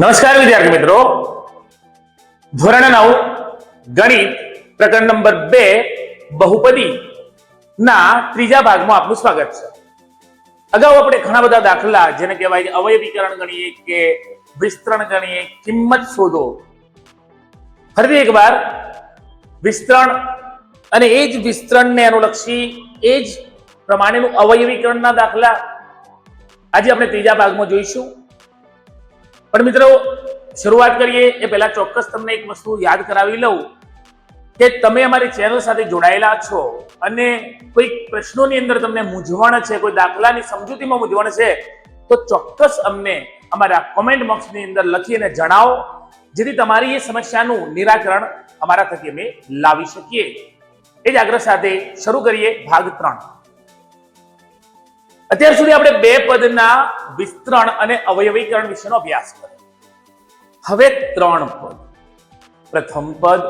નમસ્કાર વિદ્યાર્થી મિત્રો. ધોરણ નવ, ગણિત, પ્રકરણ નંબર બે, બહુપદી ના ત્રીજા ભાગમાં આપનું સ્વાગત છે. અગાઉ આપણે ઘણા બધા દાખલા, જેને કહેવાય કે અવયવીકરણ ગણીએ કે વિસ્તરણ ગણીએ, કિંમત શોધો. ફરીથી એકવાર, વિસ્તરણ અને એ જ વિસ્તરણને અનુલક્ષી એ જ પ્રમાણેનું અવયવીકરણના દાખલા આજે આપણે ત્રીજા ભાગમાં જોઈશું. પણ મિત્રો, શરૂઆત કરીએ એ પહેલા ચોક્કસ તમને એક વસ્તુ યાદ કરાવી લઉં કે તમે અમારી ચેનલ સાથે જોડાયેલા છો અને કોઈ પ્રશ્નોની અંદર તમને મૂંઝવણ છે, કોઈ દાખલાની સમજૂતીમાં મૂંઝવણ છે, તો ચોક્કસ અમને અમારા કોમેન્ટ બોક્સની અંદર લખીને જણાવો, જેથી તમારી એ સમસ્યાનું નિરાકરણ અમારા થકી અમે લાવી શકીએ. એ જ આગ્રહ સાથે શરૂ કરીએ ભાગ ત્રણ. અત્યાર સુધી આપણે બે પદના વિસ્તરણ અને અવયવીકરણ વિશેનો અભ્યાસ કર્યો. હવે ત્રણ પદ. પ્રથમ પદ,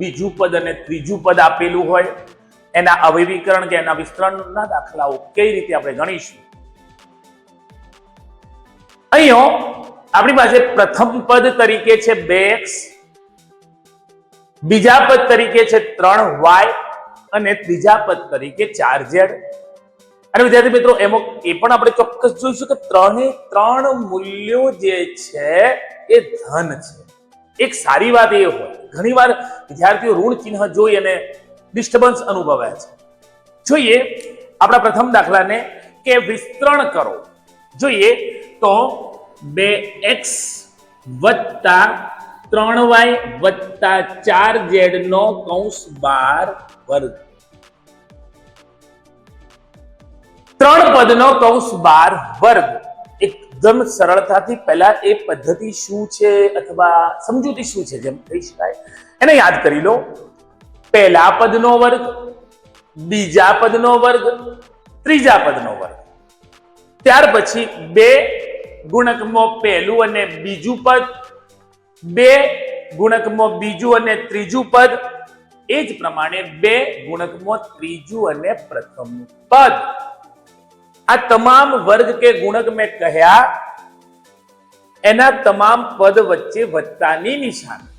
બીજું પદ અને ત્રીજું પદ આપેલું હોય. એના અવયવીકરણ કે એના વિસ્તરણના દાખલાઓ કઈ રીતે આપણે ગણીશું? અહીંયા આપણી પાસે પ્રથમ પદ તરીકે છે બે એક્સ, બીજા પદ તરીકે છે ત્રણ વાય અને ત્રીજા પદ તરીકે ચાર ઝેડ. અને વિદ્યાર્થી મિત્રો, એમાં એ પણ આપણે ચોક્કસ જોઈશું કે ત્રણે ત્રણ મૂલ્યો જે છે, એ ધન છે. એક સારી વાત એ હોય ઘણીવાર વિદ્યાર્થીઓ ઋણ ચિહ્ન જોઈ અને ડિસ્ટર્બન્સ અનુભવે છે. જોઈએ, આપણા પ્રથમ દાખલાને કે વિસ્તરણ કરો. જોઈએ, તો બે એક્સ વત્તા ત્રણ વાય વત્તા ચાર ઝેડ નો કૌંસ બાર વર્ગ. ત્રણ પદનો કૌંસ બાર વર્ગ. એકદમ સરળતાથી પહેલા એ પદ્ધતિ શું છે અથવા સમજૂતી શું છે જેમ કહી શકાય. એને યાદ કરી લો. પહેલા પદનો વર્ગ, બીજા પદનો વર્ગ, ત્રીજા પદનો વર્ગ. ત્યાર પછી બે ગુણકમાં પહેલું અને બીજું પદ, બે ગુણકમાં બીજું અને ત્રીજું પદ. એ જ પ્રમાણે બે ગુણકમાં ત્રીજું અને પ્રથમ પદ. આ તમામ વર્ગ કે ગુણક મેં કહ્યા, એના તમામ પદ વચ્ચે વત્તાની નિશાની.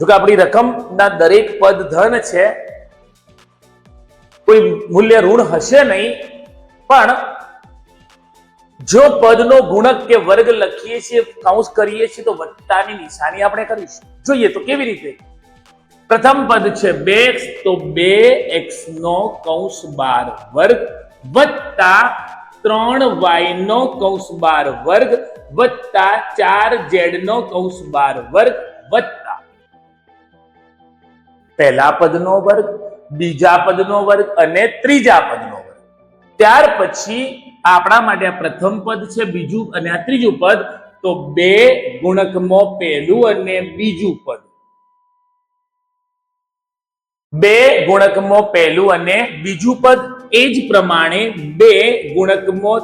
જોકે આપણી રકમના દરેક પદ ધન છે, કોઈ મૂલ્ય ઋણ હશે નહીં, પણ જો પદનો ગુણક કે વર્ગ લખીએ છીએ કાઉન્સ કરીએ છીએ, તો વત્તાની નિશાની આપણે કરીશું. જોઈએ તો કેવી રીતે? પ્રથમ પદ છે બે એક્સ, તો બે એક્સ નો કૌંસ બાર વર્ગ. વત્તા ત્રણ વાય નો કૌશ બાર વર્ગ, વત્તા ચાર ઝેડ નો કૌશ બાર વર્ગ, વત્તા. પહેલા પદનો વર્ગ, બીજા પદનો વર્ગ અને ત્રીજા પદનો વર્ગ. ત્યાર પછી આપણા માટે પ્રથમ પદ છે, બીજું અને આ ત્રીજું પદ. તો બે ગુણકમાં પહેલું અને બીજું પદ. બે ગુણકમાં પહેલું અને બીજું પદ. એ જ પ્રમાણે બે ગુણકમાં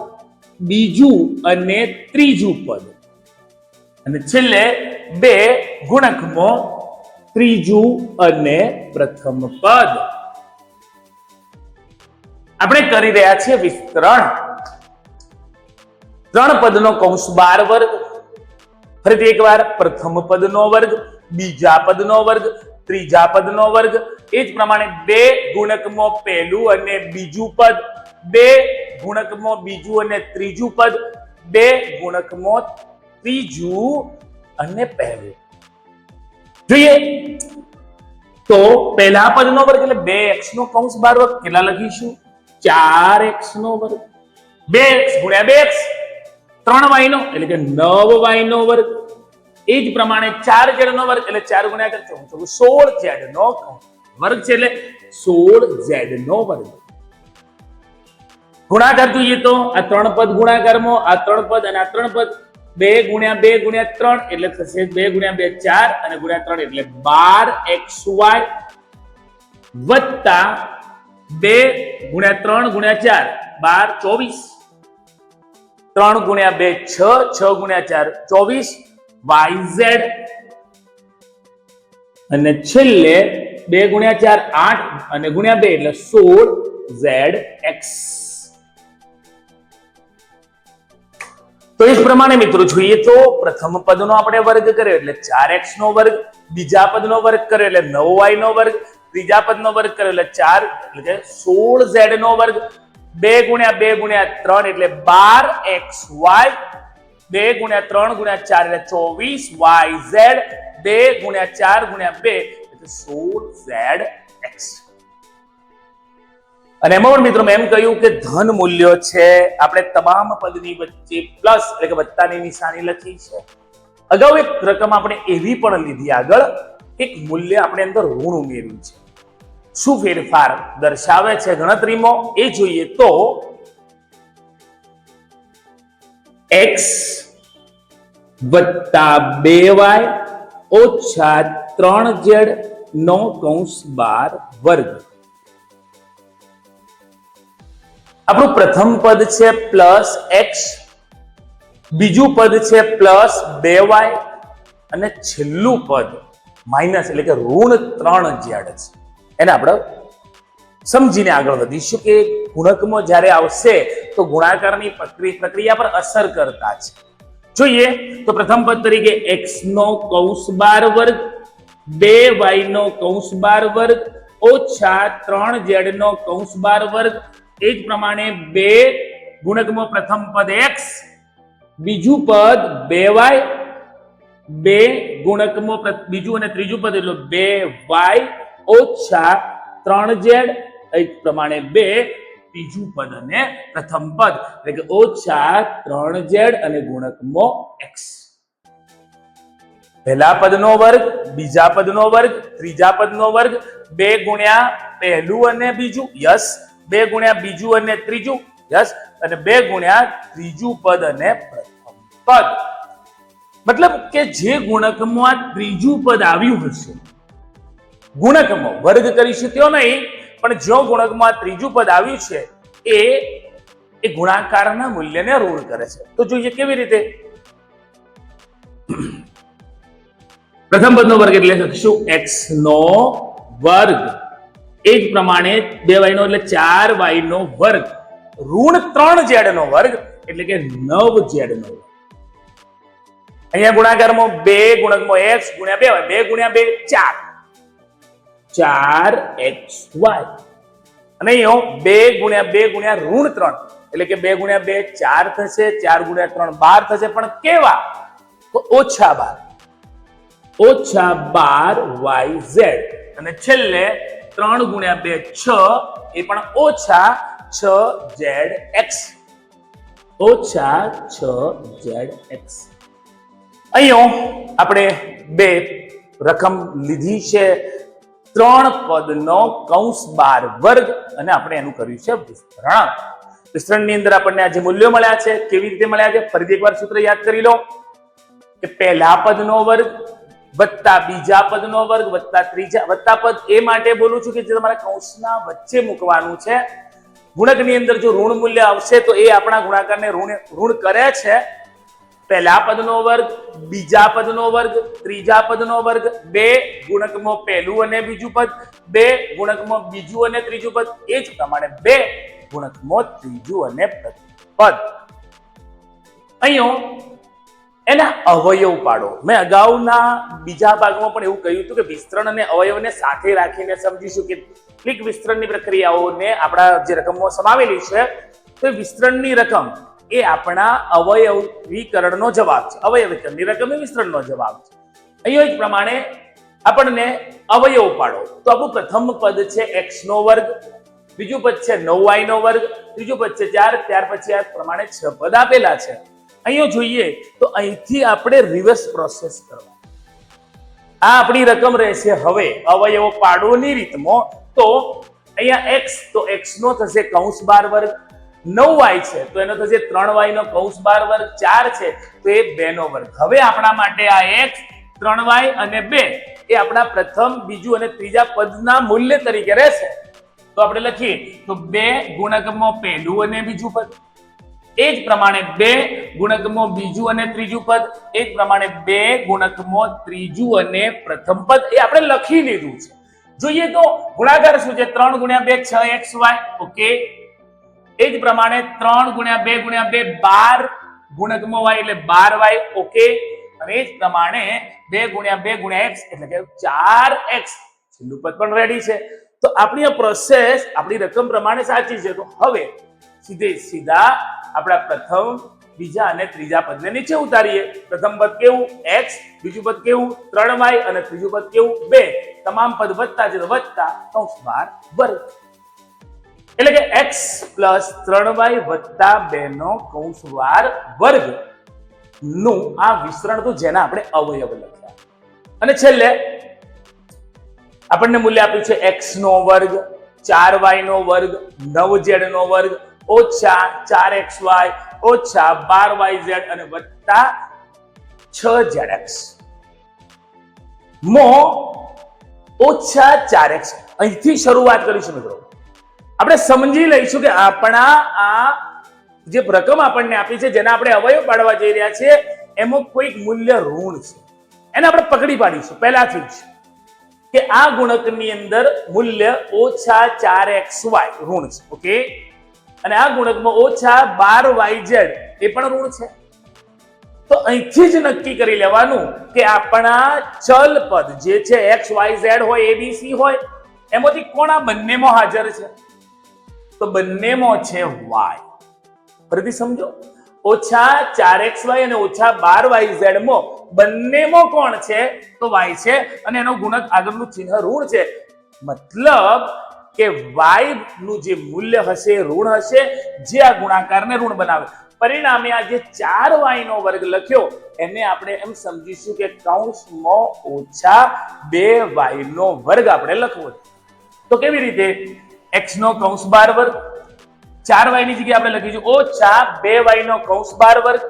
બીજું અને ત્રીજું પદ. અને છેલ્લે બે ગુણકમાં ત્રીજું અને પ્રથમ પદ. આપણે કરી રહ્યા છીએ વિસ્તરણ. ત્રણ પદનો કૌંસ બાર વર્ગ, ફરીથી એકવાર પ્રથમ પદનો વર્ગ, બીજા પદનો વર્ગ ત્રીજા પદનો વર્ગ. એ જ પ્રમાણે બે ગુણકમાં પહેલું અને બીજું પદ. બે ગુણકમાં બીજું અને ત્રીજું પદ. બે ગુણકમાં ત્રીજું અને પહેલું. જોઈએ. તો પહેલા પદનો વર્ગ એટલે બે એક્સ નો કૌંસ બાર વર્ગ કેટલા લખીશું? ચાર એક્સ નો વર્ગ. બે એક્સ ગુણ્યા બે એક્સ. ત્રણ વાય નો એટલે કે નવ વાય નો વર્ગ. એ જ પ્રમાણે ચાર ઝેડ નો વર્ગ, એટલે ચાર ગુણ્યા ચાર, ચોવીસ. સોળ ઝેડ નો વર્ગ છે, એટલે સોળ ઝેડ નો વર્ગ. ગુણાકાર જોઈએ તો આ ત્રણ પદ ગુણાકારમાં, આ ત્રણ પદ અને આ ત્રણ પદ, બે ગુણ્યા બે ગુણ્યા ત્રણ, એટલે થશે બે ગુણ્યા બે ચાર અને ગુણ્યા ત્રણ, એટલે બાર એક્સ વાય વત્તા બે ગુણ્યા ત્રણ ગુણ્યા ચાર, બાર ચોવીસ. ત્રણ ગુણ્યા બે છ છ ગુણ્યા ચાર ચોવીસ. વાય ઝેડ અને છેલ્લે બે ગુણ્યા ચાર આઠ અને ગુણ્યા બે એટલે સોળ ઝેડ એક્સ તો એ પ્રમાણે મિત્રો જોઈએ તો પ્રથમ પદનો આપણે વર્ગ કર્યો એટલે ચાર એક્સ નો વર્ગ, બીજા પદનો વર્ગ કર્યો એટલે નવ વાય નો વર્ગ, ત્રીજા પદનો વર્ગ કર્યો એટલે ચાર, એટલે કે સોળ ઝેડ નો વર્ગ. બે ગુણ્યા બે ગુણ્યા ત્રણ એટલે બાર એક્સ વાય બે ગુણ્યા ત્રણ ગુણ્યા ચાર એટલે ચોવીસ વાય ઝેડ. બે ગુણ્યા ચાર ગુણ્યા બે એટલે સોળ ઝેડ એક્સ. અને એમાં પણ મિત્રો એમ કહ્યું કે ધન મૂલ્યો છે. આપણે તમામ પદની વચ્ચે પ્લસ એટલે કે વત્તાની નિશાની લખી છે. અગાઉ એક રકમ આપણે એવી પણ લીધી આગળ. એક મૂલ્ય આપણે અંદર ઋણ ઉમેર્યું છે. શું ફેરફાર દર્શાવે છે ગણતરીમાં? એ જોઈએ તો એક્સ વત્તા બે વાય ઓછા ત્રણ ઝેડ નો કૌંસ બાર વર્ગ. આપણું પ્રથમ પદ છે પ્લસ એક્સ બીજું પદ છે પ્લસ બે વાય. અને છેલ્લું પદ માઇનસ એટલે કે ઋણ ત્રણ ઝેડ છે. એને આપણે સમજીને આગળ વધીશું. કે ગુણકમાં જ્યારે આવશે, તો ગુણાકારની પ્રક્રિયા પર અસર કરતા છે જોઈએ, તો પ્રથમ પદ તરીકે એક્સ નો કૌંસ બાર વર્ગ, બે વાય નો કૌંસ બાર વર્ગ, ઓછા ત્રણ ઝેડ નો કૌંસ બાર વર્ગ. એ જ પ્રમાણે બે ગુણકમાં પ્રથમ પદ એક્સ બીજું પદ બે વાય બે ગુણકમાં બીજું અને ત્રીજું પદ એટલે બે વાય ઓછા ત્રણ ઝેડ એ પ્રમાણે બે, ત્રીજું પદ અને પ્રથમ પદ. એટલે કે ઓછા ત્રણ ઝેડ અને ગુણકમો એક્સ. પહેલા પદનો વર્ગ, બીજા પદનો વર્ગ, ત્રીજા પદનો વર્ગ, બે ગુણ્યા પહેલું અને બીજું, યસ. બે ગુણ્યા બીજું અને ત્રીજું, યસ. અને બે ગુણ્યા ત્રીજું પદ અને પ્રથમ પદ. મતલબ કે જે ગુણકમાં ત્રીજું પદ આવ્યું હશે, ગુણકમાં, વર્ગ કરી શક્યો નહીં પણ જો ગુણકમાં ત્રીજું પદ આવ્યું છે, એ એ ગુણાકારના મૂલ્યને ઋણ કરે છે. તો જોઈએ કેવી રીતે? પ્રથમ પદનો વર્ગ એટલે લખીશું એક્સ નો વર્ગ. એ જ પ્રમાણે બે વાય નો એટલે ચાર વાય નો વર્ગ. ઋણ ત્રણ ઝેડ નો વર્ગ, એટલે કે નવ ઝેડ નો વર્ગ. અહીંયા ગુણાકારમાં બે ગુણકમાં એક્સ ગુણ્યા બે બે ગુણ્યા બે, ચાર. ચાર એક્સ વાય. અને અહીંયા બે ગુણ્યા બે ગુણ્યા ઋણ ત્રણ, એટલે કે બે ગુણ્યા બે ચાર થશે, ચાર ગુણ્યા ત્રણ બાર થશે, પણ કેવા? તો ઓછા બાર. ઓછા બાર વાય ઝેડ. અને છેલ્લે ત્રણ ગુણ્યા બે છ, એ પણ ઓછા છ ઝેડ એક્સ. ઓછા છ ઝેડ એક્સ. અહીંયા આપણે બે રકમ લીધી છે. ત્રણ પદનો કૌંસ બાર વર્ગ અને આપણે એનું કર્યું છે વિસ્તરણ. વિસ્તરણની અંદર આપણને આ જે મૂલ્યો મળ્યા છે. કેવી રીતે મળ્યા છે? ફરીથી એકવાર સૂત્ર યાદ કરી લો કે પહેલા પદનો વર્ગ વત્તા બીજા પદનો વર્ગ વત્તા ત્રીજા, વત્તા પદ એ માટે બોલું છું કે જે તમારે કૌંસના વચ્ચે મૂકવાનું છે. ગુણકની અંદર જો ઋણ મૂલ્ય આવશે તો એ આપણા ગુણાકારને ઋણ ઋણ કરે છે. પહેલા પદનો વર્ગ, બીજા પદનો વર્ગ, ત્રીજા પદનો વર્ગ, બે ગુણકમાં પહેલું અને બીજું પદ, બે ગુણકમાં બીજું અને ત્રીજું પદ, એ જ પ્રમાણે બે ગુણકમાં ત્રીજું અને પદ. અહીંયા એના અવયવ પાડો. મેં અગાઉના બીજા ભાગમાં પણ એવું કહ્યું હતું કે વિસ્તરણ અને અવયવને સાથે રાખીને સમજીશું કે કેટલીક વિસ્તરણની પ્રક્રિયાઓને આપણા જે રકમમાં સમાવેલી છે, તો વિસ્તરણની રકમ એ આપણા અવયવીકરણનો જવાબ છે. અવયવીકરણ રકમ મિશ્રણનો જવાબ છે. અહીંયા જ પ્રમાણે આપણને અવયવ પાડો તો આપણું પ્રથમ પદ છે એક્સ નો વર્ગ, બીજું પદ છે નવ વાય નો વર્ગ, ત્રીજું પદ છે ચાર, ત્યાર પછી આ પ્રમાણે છ પદ આપેલા છે. અહીંયા જોઈએ તો અહીંથી આપણે રિવર્સ પ્રોસેસ કરવા. આ આપણી રકમ રહેશે હવે. અવયવો પાડોની રીતમાં તો અહીંયા એક્સ તો એક્સ નો થશે કૌંસ બાર વર્ગ નવ વાય છે, તો એનો થશે ત્રણ વાય નો કૌંસ બાર વર્ગ ચાર છે, તો એ બે નો વર્ગ. હવે આપણા માટે આ એક્સ ત્રણ વાય અને બે એ આપણા પ્રથમ, બીજું અને ત્રીજા પદના મૂલ્ય તરીકે રહેશે. તો આપણે લખીએ, તો બે ગુણકમાં પહેલું અને બીજું પદ. એ જ પ્રમાણે બે ગુણકમાં બીજું અને ત્રીજું પદ. એ જ પ્રમાણે બે ગુણકમાં ત્રીજું અને પ્રથમ પદ. એ આપણે લખી લીધું છે. જોઈએ તો ગુણાકાર શું છે? ત્રણ ગુણ્યા બે, છ, એક્સ, વાય. ઓકે. એ જ પ્રમાણે ત્રણ ગુણ્યા બે ગુણ્યા બે બાર ગુણકમો વાય એટલે બાર વાય ઓકે. અને એ જ પ્રમાણે બે ગુણ્યા બે ગુણ્યા એક્સ એટલે કે ચાર એક્સ. છેલ્લું પદ પણ રેડી છે. તો આપણી આ પ્રોસેસ આપણી રકમ પ્રમાણે સાચી છે. તો હવે સીધે સીધા આપણા પ્રથમ, બીજા અને ત્રીજા પદને નીચે ઉતારીએ. પ્રથમ પદ કેવું? એક્સ. બીજું પદ કેવું? ત્રણ વાય. અને ત્રીજું પદ કેવું? બે. તમામ પદ વધતા જ વધતા કૌંસ બાર વર્ગ. એટલે કે એક્સ પ્લસ ત્રણ વાય વત્તા બે નો કૌંસ વાર વર્ગનું આ વિસ્તરણ તો જેના આપણે અવયવ લખ્યા. અને છેલ્લે આપણને મૂલ્ય આપ્યું છે એક્સ નો વર્ગ, ચાર વાય નો વર્ગ, નવ ઝેડ નો વર્ગ, ઓછા ચાર એક્સ વાય ઓછા બાર વાય ઝેડ અને વત્તા છ ઝેડ એક્સ મો ઓછા ચાર એક્સ અહીંથી શરૂઆત કરીશું મિત્રો. આપણે સમજી લઈશું કે આપણા આ જે રકમ આપણને આપી છે, જેના આપણે અવયવ પાડવા જઈ રહ્યા છીએ, એમાં કોઈક મૂલ્ય ઋણ છે. એને આપણે પકડી પાડીશું. પહેલાથી જ કે આ ગુણકની અંદર મૂલ્ય ઓછા ચાર એક્સ વાય ઋણ છે, ઓકે? અને આ ગુણકમાં ઓછા બાર વાય ઝેડ એ પણ ઋણ છે. તો અહીંથી જ નક્કી કરી લેવાનું કે આપણા ચલ પદ જે છે, એક્સ વાય ઝેડ હોય એબીસી હોય, એમાંથી કોણ આ બંનેમાં હાજર છે? તો બંનેમાં છે વાય ફરીથી સમજો. ઓછા ચાર એક્સ વાય અને ઓછા બાર વાય ઝેડમાં બંનેમાં કોણ છે? તો વાય છે. અને એનો ગુણક આગળનું ચિહ્ન ઋણ છે. મતલબ કે વાયનું જે મૂલ્ય હશે, ઋણ હશે, જે આ ગુણાકારને ઋણ બનાવે. પરિણામે આ જે ચાર વાય નો વર્ગ લખ્યો, એને આપણે એમ સમજીશું કે કૌંસમાં ઓછા બે વાય નો વર્ગ આપણે લખવો તો કેવી રીતે? એક્સ નો કૌંસ બાર વર્ગ. ચાર વાયની જગ્યાએ આપણે લખીશું ઓછા બે વાય નો કૌંસ બાર વર્ગ.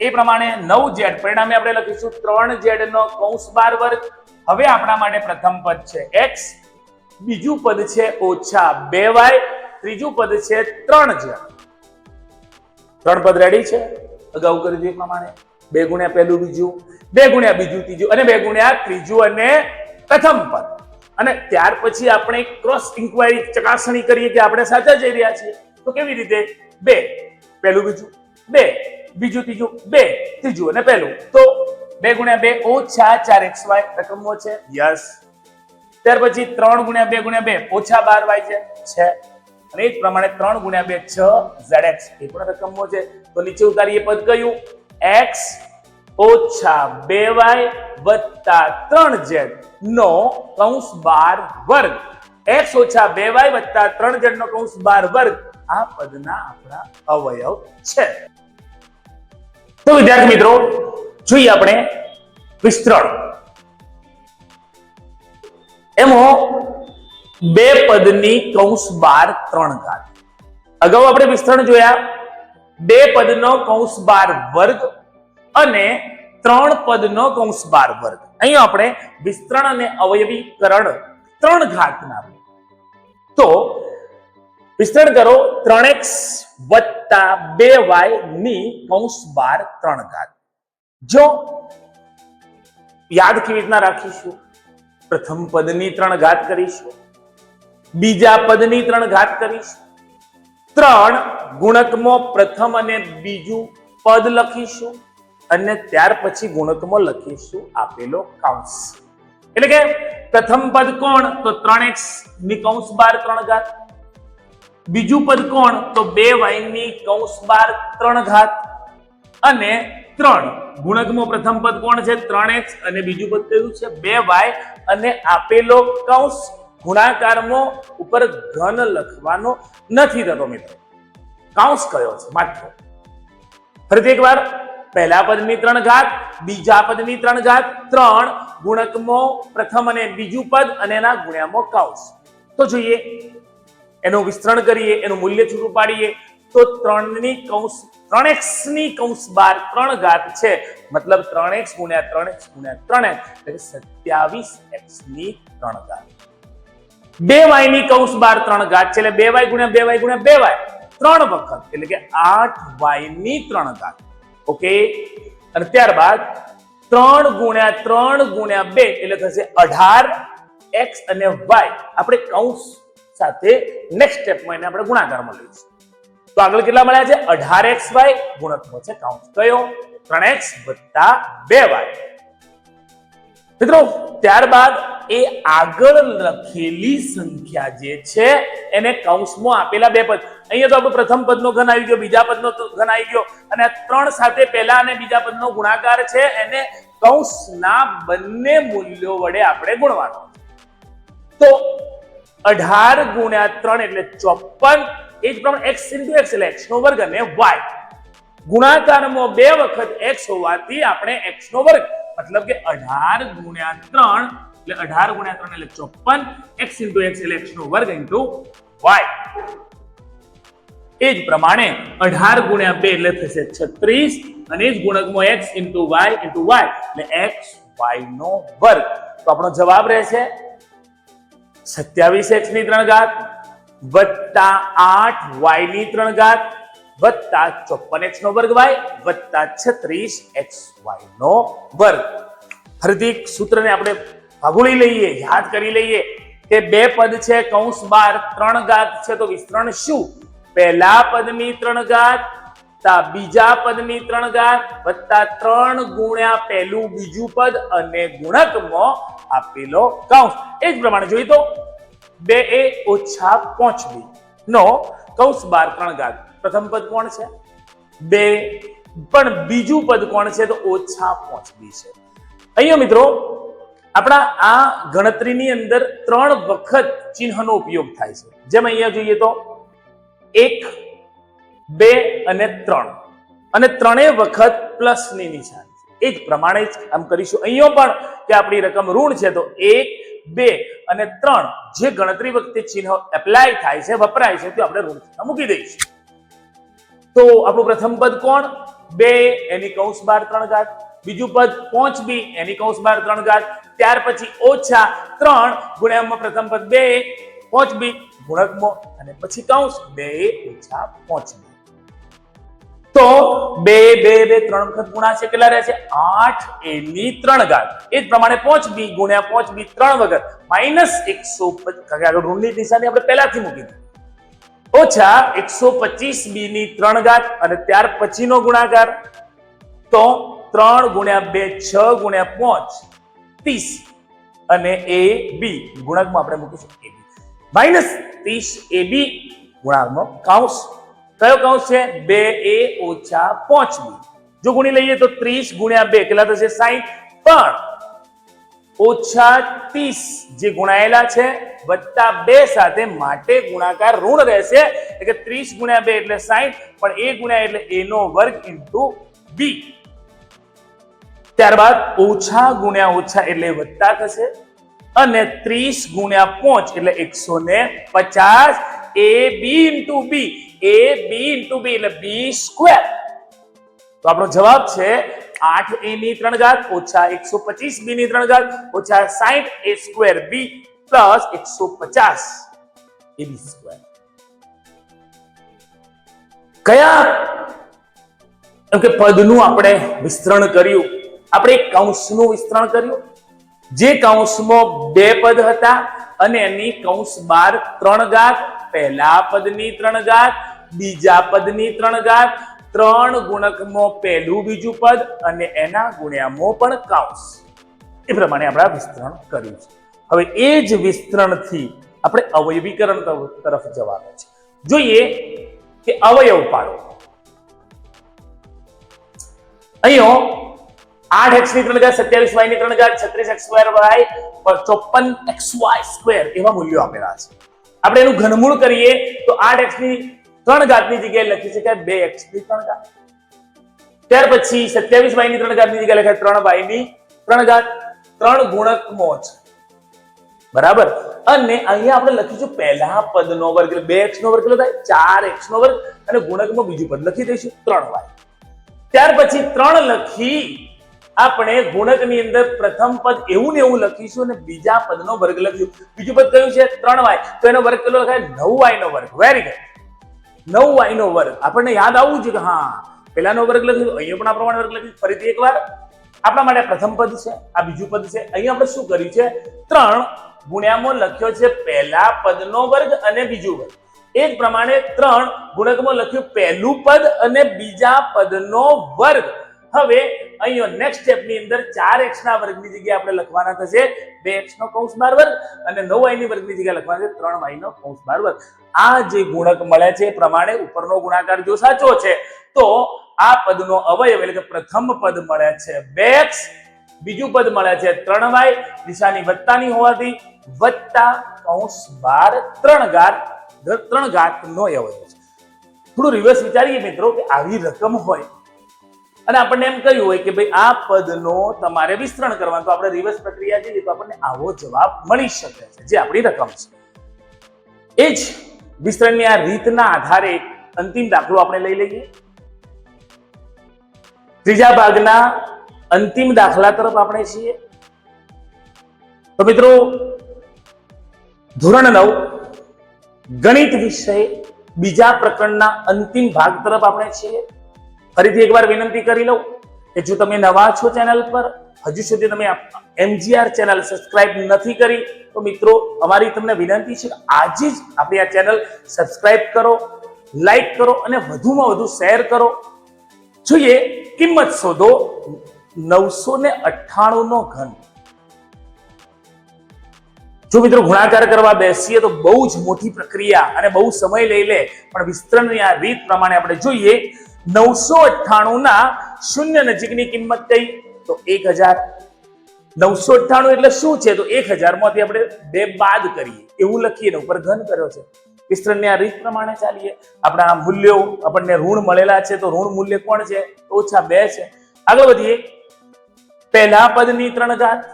એ પ્રમાણે નવ ઝેડ પરિણામે આપણે લખીશું ત્રણ ઝેડ નો કૌંસ બાર વર્ગ. હવે આપણા માટે પ્રથમ પદ છે એક્સ બીજું પદ છે ઓછા બે વાય ત્રીજું પદ છે ત્રણ ઝેડ ત્રણ પદ રેડી છે? અગાઉ કરી દીધું પ્રમાણે. બે ગુણ્યા પહેલું બીજું, બે ગુણ્યા બીજું ત્રીજું અને બે ગુણ્યા ત્રીજું અને પ્રથમ પદ. અને ત્યાર પછી આપણે ક્રોસ ઇન્ક્વાયરી ચકાસણી કરીએ કે આપણે સાચા જઈ રહ્યા છીએ. તો કેવી રીતે? બે, પહેલું બીજું. બે, બીજું ત્રીજું. બે, ત્રીજું અને પહેલું. તો બે ગુણ્યા બે ઓછા ચાર એક્સ વાય રકમો છે. યસ. ત્યાર પછી ત્રણ ગુણ્યા બે ગુણ્યા બે ઓછા બાર વાય છે. છે. અને એ જ પ્રમાણે ત્રણ ગુણ્યા બે છ ઝેડ એક્સ. એ પણ રકમો છે. તો નીચે ઉતારીએ પદ કયું? એક્સ ઓછા બે વાય વત્તા ત્રણ ઝેડ. નો કૌંસ બાર વર્ગ. એક્સ ઓછા બે વાય વત્તા ત્રણ ઝેડ નો કૌંસ બાર વર્ગ. આ પદના આપણા અવયવ છે. તો વિદ્યાર્થી મિત્રો, જોઈએ આપણે વિસ્તરણ. એમાં બે પદની કૌંસ બાર ત્રણ ઘાત. અગાઉ આપણે વિસ્તરણ જોયા. બે પદનો કૌંસ બાર વર્ગ અને ત્રણ પદનો કૌંસ બાર વર્ગ. અહીં આપણે વિસ્તરણ અને અવયવીકરણ ત્રણ ઘાતના તો વિસ્તરણ કરો ત્રણ એક્સ વત્તા બે વાયની કૌંસ બાર ત્રણ ઘાત. જો યાદ કેવી રીતના રાખીશું? પ્રથમ પદની ત્રણ ઘાત કરીશું. બીજા પદની ત્રણ ઘાત કરીશું. ત્રણ ગુણકમાં પ્રથમ અને બીજું પદ લખીશું. અને ત્યાર પછી ગુણકમાં લખીશું આપેલો કૌંસ એટલે કે પ્રથમ પદ કોણ? તો ત્રણ એક્સની કૌંસ બાર ત્રણ ઘાત. બીજું પદ કોણ? તો બે વાયની કૌંસ બાર ત્રણ ઘાત. અને ત્રણ. ગુણકમાં પ્રથમ પદ કોણ છે? ત્રણ એક્સ. અને બીજું પદ કયું છે? બે વાય. અને આપેલો કૌંસ ગુણાકારમાં ઉપર ઘન લખવાનો નથી થતો મિત્રો. કૌંસ કયો છે? માત્ર. ફરીથી એકવાર. પહેલા પદની ત્રણ ઘાત, બીજા પદની ત્રણ ઘાત, ત્રણ ગુણકમો પ્રથમ અને બીજું પદ અને એના ગુણ્યામો કૌંસ. તો જોઈએ, એનું વિસ્તરણ કરીએ, એનું મૂલ્ય છૂટું પાડીએ, તો ત્રણની કૌંસ, ત્રણ એક્સની કૌંસ બાર ત્રણ ઘાત છે. મતલબ ત્રણ એક્સ ગુણ્યા ત્રણ એક્સ ગુણ્યા ત્રણ એક્સ, એટલે સત્યાવીસ એક્સની ત્રણ ઘાત. બે વાયની કૌંસ બાર ત્રણ ઘાત છે, એટલે બે વાય ગુણ્યા બે વાય ગુણ્યા બે વાય. ત્રણ વખત, એટલે કે આઠ વાયની ત્રણ ઘાત. ઓકે? અને ત્યારબાદ ત્રણ ગુણ્યા ત્રણ ગુણ્યા બે એટલે થશે અઢાર એક્સ અને વાય. આપણે કૌંસ સાથે નેક્સ્ટ સ્ટેપમાં એને આપણે ગુણાકારમાં લઈશું તો આગળ કેટલા મળ્યા છે? અઢાર એક્સ વાય ગુણકમાં છે કાઉન્સ કયો? ત્રણ એક્સ વત્તા બે વાય. મિત્રો, ત્યારબાદ એ આગળ લખેલી સંખ્યા જે છે, એને કૌંસમાં આપેલા બે પદ. અહીંયા તો આપણે પ્રથમ પદનો ઘન આવી ગયો, બીજા પદનો ઘન આવી ગયો. અને ત્રણ સાથે પહેલા અને બીજા પદનો ગુણાકાર છે, એને કૌંસના બંને મૂલ્યો વડે આપણે ગુણવાનો. તો અઢાર ગુણ્યા ત્રણ એટલે ચોપન એ જ પ્રમાણે એક્સ ઇન્ટુ એક્સ એટલે એક્સ નો વર્ગ અને વાય ગુણાકારમાં બે વખત એક્સ હોવાથી આપણે એક્સ નો વર્ગ, મતલબ કે અઢાર ગુણ્યા ત્રણ એટલે અઢાર ગુણ્યા ત્રણ એટલે ચોપન એક્સ ઇન્ટુ એક્સ એટલે એક્સ નો વર્ગ ઇન્ટુ વાય એ જ પ્રમાણે અઢાર ગુણ્યા બે એટલે થશે છત્રીસ અને એ જ ગુણકમાં X into Y into Y એટલે એક્સ વાય નો વર્ગ. તો આપણો જવાબ રહેશે સત્યાવીસ એક્સની ત્રણ ઘાત વત્તા આઠ વાયની ત્રણ ઘાત વત્તા ચોપન એક્સ નો વર્ગ વાય વત્તા છત્રીસ એક્સ વાય નો વર્ગ. ફરીથી સૂત્રને આપણે ભાગોળી લઈએ, યાદ કરી લઈએ કે બે પદ છે, કૌંસ બાર, ત્રણ ઘાત છે, તો વિસ્તરણ શું? પહેલા પદની ત્રણ ઘાત બીજા પદની ત્રણ ઘાત વત્તા ત્રણ ગુણ્યા પહેલું બીજું પદ અને ગુણકમાં આપેલો કૌંસ. એ જ પ્રમાણે જોઈએ તો બે એ ઓછા પોંચમી નો, કૌંસ બાર, ત્રણ ઘાત પ્રથમ પદ કોણ છે? બે. પણ બીજું પદ કોણ છે? તો ઓછા પોંચમી છે. અહીંયા મિત્રો આપણા આ ગણતરીની અંદર ત્રણ વખત ચિહ્નનો ઉપયોગ થાય છે. જેમ અહીંયા જોઈએ તો એક, બે અને ત્રણ. અને ત્રણેય વખત પ્લસની નિશાન છે. એ જ પ્રમાણે જ આમ કરીશું. અહીંયા પણ કે આપણી રકમ ઋણ છે તો એક, બે અને ત્રણ જે ગણતરી વખતે ચિહ્ન એપ્લાય થાય છે, વપરાય છે તે આપણે ઋણ મૂકી દઈશું. તો આપણું પ્રથમ પદ કોણ? બે, એની કૌંસ બાર ત્રણ ઘાત. બીજું પદ પોંચ બી, એની કૌંસ બાર ત્રણ ઘાત. ત્યાર પછી ઓછા ત્રણ ગુણ્યામાં પ્રથમ પદ બે, પોંચ બી ગુણકમો અને પછી કૌંસ બે ઓછા પોંચ બી. તો બે બે બે, ત્રણ વખત ગુણાશે કેટલા રહે છે? આઠ એની ત્રણ ઘાત. એ જ પ્રમાણે પોંચ બી ગુણ્યા પોંચ બી ત્રણ વખત માઇનસ એકસો આગળ ઋણની નિશાની આપણે પહેલાથી મૂકી દીધી. ઓછા એકસો પચીસ બી ની ત્રણ ઘાત અને ત્યાર પછીનો ગુણાકાર. તો ત્રણ ગુણ્યા બે, છ ગુણ્યા પાંચ, ત્રીસ. અને એ બી, ગુણાંકમાં આપણે મૂકીશું એ બી. માઇનસ ત્રીસ એ બી ગુણાંકનો કાઉન્સ કયો કાઉન્સ છે? બે એ ઓછા પાંચ બી. જો ગુણી લઈએ તો ત્રીસ ગુણ્યા બે, કેટલા થશે? સાઈઠ. પણ ઓછા ત્રીસ જે ગુણાયેલા છે, વત્તા બે સાથે માટે ગુણાકાર ઋણ રહેશે. એટલે ત્રીસ ગુણ્યા બે એટલે સાઈઠ, પણ એ ગુણ્યા એટલે એનો વર્ગ ઇન્ટુ બી ત્યારબાદ ઓછા ગુણ્યા ઓછા એટલે વધતા થશે અને ત્રીસ ગુણ્યા પાંચ એટલે એકસો ને પચાસ. એ બી ઇન્ટુ બી, એ બી ઇન્ટુ બી એટલે બી સ્ક્વેર. તો આપણો જવાબ છે આઠ એ ની ત્રણ ઘાત, ઓછા એકસો પચીસ બી ની ત્રણ ઘાત, ઓછા સાઈઠ એ સ્ક્વેર બી પ્લસ એકસો પચાસ એ બી સ્ક્વેર. કયા? કે પદનું આપણે વિસ્તરણ કર્યું. આપણે કૌંસનું વિસ્તરણ કર્યું. જે કૌંસમાં બે પદ હતા અને એની કૌંસ બાર ત્રણ ઘાત, પહેલા પદની ત્રણ ઘાત, બીજા પદની ત્રણ ઘાત, ત્રણ ગુણકમાં પહેલું બીજું પદ અને એના ગુણ્યામાં પણ કૌંસ. એ પ્રમાણે આપણે વિસ્તરણ કર્યું છે. હવે એ જ વિસ્તરણથી આપણે અવયવીકરણ તરફ જવાનું છે. જોઈએ કે અવયવ પાડો. અહીંયા આઠ એક્સની ત્રણ ઘાત, સત્યાવીસ વાયની ત્રણ ઘાત, છત્રીસ એક્સ સ્ક્વેર વાય ચોપન એક્સ વાય સ્ક્વેર એવા મૂલ્યો આપેલા છે. આપણે એનું ઘનમૂળ કરીએ તો આઠ એક્સની ત્રણ ઘાતની જગ્યાએ લખી શકાય બે એક્સની ત્રણ ઘાત. ત્યાર પછી સત્યાવીસ વાયની ત્રણ ઘાતની જગ્યાએ લખાય ત્રણ વાયની ત્રણ ઘાત. ત્રણ ગુણક મોજ. બરાબર? અને અહીંયા આપણે લખીશું પહેલા પદનો વર્ગ, એટલે બે એક્સ નો વર્ગ કેટલો થાય? ચાર એક્સ નો વર્ગ. અને ગુણકમાં બીજું પદ લખી દઈશું ત્રણ વાય ત્યાર પછી ત્રણ લખી આપણે ગુણકની અંદર પ્રથમ પદ એવું ને એવું લખીશું અને બીજા પદનો વર્ગ લખીશું. બીજું પદ કયું છે? ત્રણ વાય. તો એનો વર્ગ કેટલો લખાય? નવ વાય નો વર્ગ. વેરી ગુડ નવ વાય નો વર્ગ. આપણને યાદ આવવું જોઈએ કે હા પેલાનો વર્ગ લખ્યું અહીંયા પણ આ પ્રમાણે વર્ગ લખ્યું ફરીથી એકવાર. આપણા માટે પ્રથમ પદ છે, આ બીજું પદ છે. અહીંયા આપણે શું કર્યું છે? ત્રણ ગુણ્યામાં લખ્યો છે પહેલા પદનો વર્ગ અને બીજું વર્ગ. એ જ પ્રમાણે ત્રણ ગુણકમાં લખ્યું પહેલું પદ અને બીજા પદનો વર્ગ. હવે અહીંયા નેક્સ્ટ સ્ટેપની અંદર ચાર એક્સના વર્ગની જગ્યાએ આપણે લખવાના થશે બે એક્સનો કૌંસ બાર વર્ગ અને નવ વાયની વર્ગની જગ્યાએ લખવાના છે ત્રણ વાયનો કૌંસ બાર વર્ગ. આ જે ગુણક મળે છે એ પ્રમાણે ઉપરનો ગુણાકાર જો સાચો છે, તો આ પદનો અવયવ એટલે કે પ્રથમ પદ મળે છે બે એક્સ બીજું પદ મળે છે ત્રણ વાય નિશાની વત્તાની હોવાથી વત્તા કૌંસ બાર ત્રણ ઘાત ત્રણ ઘાત નો અવયવ છે. થોડું રિવર્સ વિચારીએ મિત્રો કે આવી રકમ હોય અને આપણને એમ કહ્યું હોય કે ભાઈ આ પદનો તમારે વિસ્તરણ કરવાનું, તો આપણે રિવર્સ પ્રક્રિયા જઈએ તો આપણને આવો જવાબ મળી શકે છે, જે આપણી રકમ છે. એ જ વિસ્તરણની આ રીતના આધારે અંતિમ દાખલો આપણે લઈ લઈએ. ત્રીજા ભાગના અંતિમ દાખલા તરફ આપણે છીએ. તો મિત્રો, ધોરણ નવ, ગણિત વિષય બીજા પ્રકરણના અંતિમ ભાગ તરફ આપણે છીએ. ફરીથી એકવાર વિનંતી કરી લઉં કે જો તમે નવા છો ચેનલ પર, હજુ સુધી તમે એમજીઆર ચેનલ સબસ્ક્રાઇબ નથી કરી, તો મિત્રો, અમારી તમને વિનંતી છે કે આજે જ આપણી આ ચેનલ સબસ્ક્રાઇબ કરો લાઈક કરો અને વધુમાં વધુ શેર કરો. જોઈએ, કિંમત શોધો નવસો ને અઠ્ઠાણું નો ઘન. જો મિત્રો ગુણાકાર કરવા બેસીએ તો બહુ જ મોટી પ્રક્રિયા અને બહુ સમય લઈ લે, પણ વિસ્તરણની આ રીત પ્રમાણે આપણે જોઈએ નવસો અઠ્ઠાણું ના શૂન્ય નજીકની કિંમત કઈ? તો એક હજાર. નવસો અઠ્ઠાણું એટલે શું છે? તો એક હજારમાંથી આપણે બે બાદ કરીએ. એવું લખીએ ને ઉપર ઘન કર્યો છે. વિસ્તરણની આ રીત પ્રમાણે ચાલીએ. આપણા મૂલ્યો આપણને ઋણ મળેલા છે, તો ઋણ મૂલ્ય કોણ છે? ઓછા બે છે. આગળ વધીએ. પહેલા પદની ત્રણ ઘાત.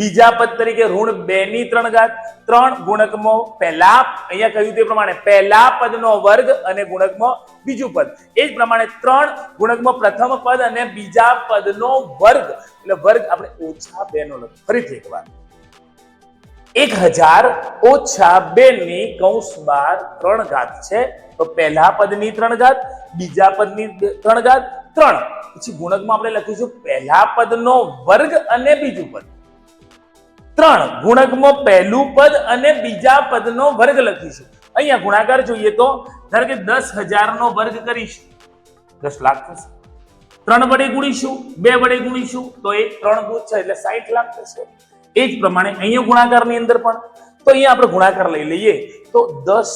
બીજા પદ તરીકે ઋણ બે ની ત્રણ ઘાત, ત્રણ ગુણકમો પહેલા, અહીંયા કહ્યું તે પ્રમાણે પહેલા પદનો વર્ગ અને ગુણકમો બીજું પદ. એ જ પ્રમાણે ત્રણ ગુણકમાં પ્રથમ પદ અને બીજા પદનો વર્ગ. એટલે વર્ગ આપણે ઓછા બે નો લખ. ફરીથી એકવાર એક હજાર ઓછા બે ની કૌંસ બાર ત્રણ ઘાત છે. તો પહેલા પદની ત્રણ ઘાત, બીજા પદની ત્રણ ઘાત, ત્રણ. પછી ગુણકમાં આપણે લખીશું પહેલા પદનો વર્ગ અને બીજું પદ. ત્રણ ગુણકમાં પહેલું પદ અને બીજા પદનો વર્ગ લખીશું. અહીંયા ગુણાકાર જોઈએ તો, ધારો કે દસ હજારનો વર્ગ કરીશું. દસ લાખ થશે. ત્રણ વડે ગુણીશું, બે વડે ગુણીશું, તો એ ત્રણ ગુણ છે, એટલે સાઠ લાખ થશે. એ જ પ્રમાણે અહીંયા ગુણાકારની અંદર પણ. તો અહીંયા આપણે ગુણાકાર લઈ લઈએ. તો દસ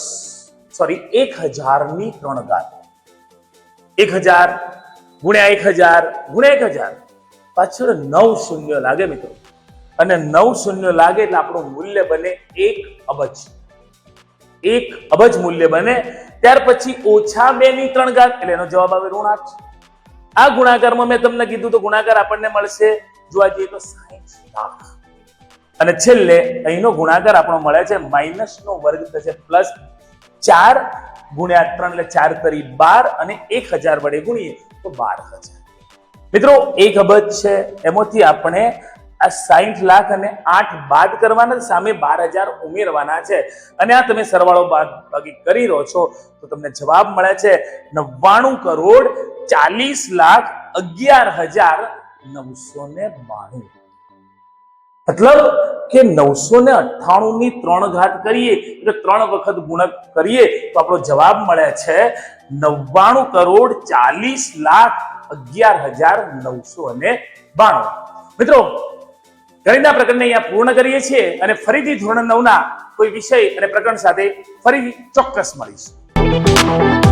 સોરી એક હજારની ત્રણ ઘાત. એક હજાર ગુણ્યા એક હજાર ગુણ્યા એક હજાર. પાછળ નવ શૂન્ય લાગે મિત્રો. અને નવ શૂન્ય લાગે એટલે આપણું મૂલ્ય બને એક અબજ. એક અબજ મૂલ્ય બને. ત્યાર પછી ઓછા બે ની ત્રણ ઘાત, એટલે એનો જવાબ આવે ઋણ આઠ આ ગુણાકારમાં મેં તમને કીધું તો ગુણાકાર આપણને મળશે. જોવા જઈએ તો સાહીઠ લાખ. અને છેલ્લે અહીંનો ગુણાકાર આપણો મળે છે માઇનસ નો વર્ગ થશે પ્લસ ચાર ગુણ્યા ત્રણ, એટલે ચાર તરી બાર અને એક હજાર વડે ગુણીએ તો બાર હજાર. મિત્રો, એક અબજ છે, એમાંથી આપણે આ સાહીઠ લાખ અને આઠ બાદ કરવાના સામે બાર હજાર ઉમેરવાના છે. અને આ તમે સરવાળો બાદ બાકી કરી રહ્યો છો, તો તમને જવાબ મળે છે નવ્વાણું કરોડ ચાલીસ લાખ અગિયાર હજાર નવસો ને બાણું. મતલબ કે નવસો ને અઠ્ઠાણું ની ત્રણ ઘાત કરીએ, એટલે ત્રણ વખત ગુણક કરીએ, તો આપણો જવાબ મળે છે નવ્વાણું કરોડ ચાલીસ લાખ અગિયાર હજાર નવસો અને બાણું. મિત્રો ગણિતના પ્રકરણને અહીંયા પૂર્ણ કરીએ છીએ અને ફરીથી ધોરણ નવના કોઈ વિષય અને પ્રકરણ સાથે ફરીથી ચોક્કસ મળીશું.